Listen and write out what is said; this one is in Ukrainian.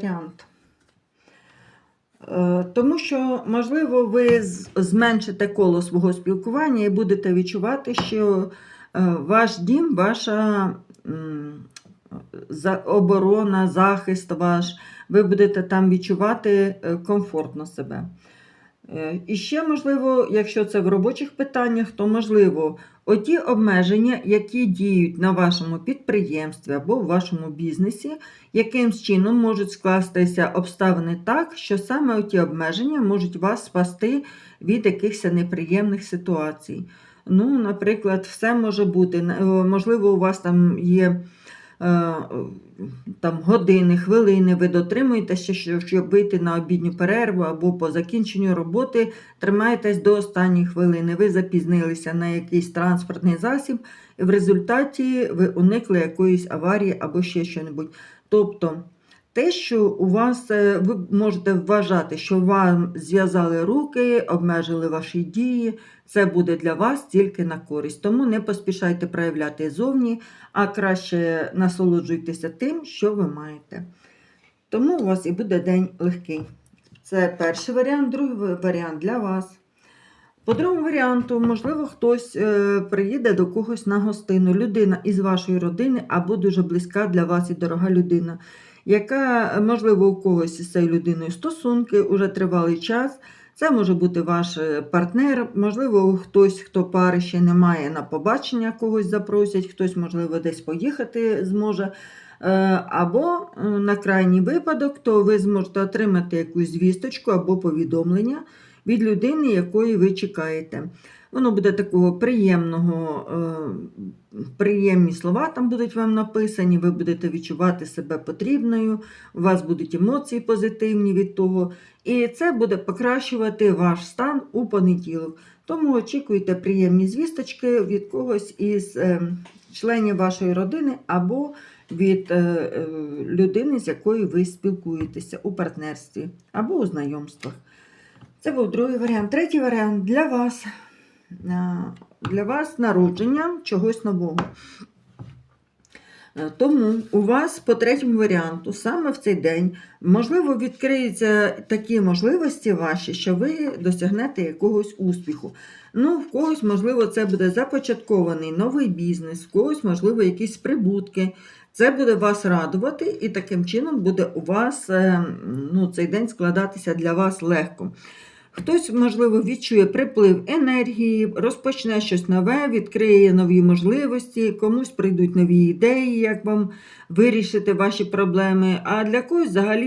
варіант. Е, Тому що, можливо, ви зменшите коло свого спілкування і будете відчувати, що е, ваш дім, ваша оборона, захист ваш, ви будете там відчувати е, комфортно себе. Е, І ще, можливо, якщо це в робочих питаннях, то можливо, оті обмеження, які діють на вашому підприємстві або в вашому бізнесі, якимсь чином можуть скластися обставини так, що саме оті обмеження можуть вас спасти від якихось неприємних ситуацій. Ну, наприклад, все може бути. Е, Можливо, у вас там є там, години, хвилини, ви дотримуєтеся, що- щоб вийти на обідню перерву або по закінченню роботи, тримаєтесь до останньої хвилини. Ви запізнилися на якийсь транспортний засіб, і в результаті ви уникли якоїсь аварії або ще щось. Тобто, те, що у вас е, ви можете вважати, що вам зв'язали руки, обмежили ваші дії, це буде для вас тільки на користь. Тому не поспішайте проявляти зовні, а краще насолоджуйтеся тим, що ви маєте. Тому у вас і буде день легкий. Це перший варіант, другий варіант для вас. По другому варіанту, можливо, хтось е, приїде до когось на гостину. Людина із вашої родини або дуже близька для вас і дорога людина, яка, можливо, у когось із цією людиною стосунки уже тривалий час. Це може бути ваш е, партнер, можливо, хтось, хто пари ще не має на побачення, когось запросять, хтось, можливо, десь поїхати зможе. Е, Або на крайній випадок, то ви зможете отримати якусь звісточку або повідомлення від людини, якої ви чекаєте. Воно буде такого приємного, е, приємні слова там будуть вам написані, ви будете відчувати себе потрібною, у вас будуть емоції позитивні від того. І це буде покращувати ваш стан у понеділок. Тому очікуйте приємні звісточки від когось із е, членів вашої родини або від е, людини, з якою ви спілкуєтеся у партнерстві або у знайомствах. Це був другий варіант. Третій варіант для вас. Для вас народження чогось нового. Тому у вас по третьому варіанту, саме в цей день, можливо, відкриються такі можливості ваші, що ви досягнете якогось успіху. Ну, в когось, можливо, це буде започаткований новий бізнес, в когось, можливо, якісь прибутки. Це буде вас радувати, і таким чином буде у вас е, ну, цей день складатися для вас легко. Хтось, можливо, відчує приплив енергії, розпочне щось нове, відкриє нові можливості, комусь прийдуть нові ідеї, як вам вирішити ваші проблеми, а для когось взагалі.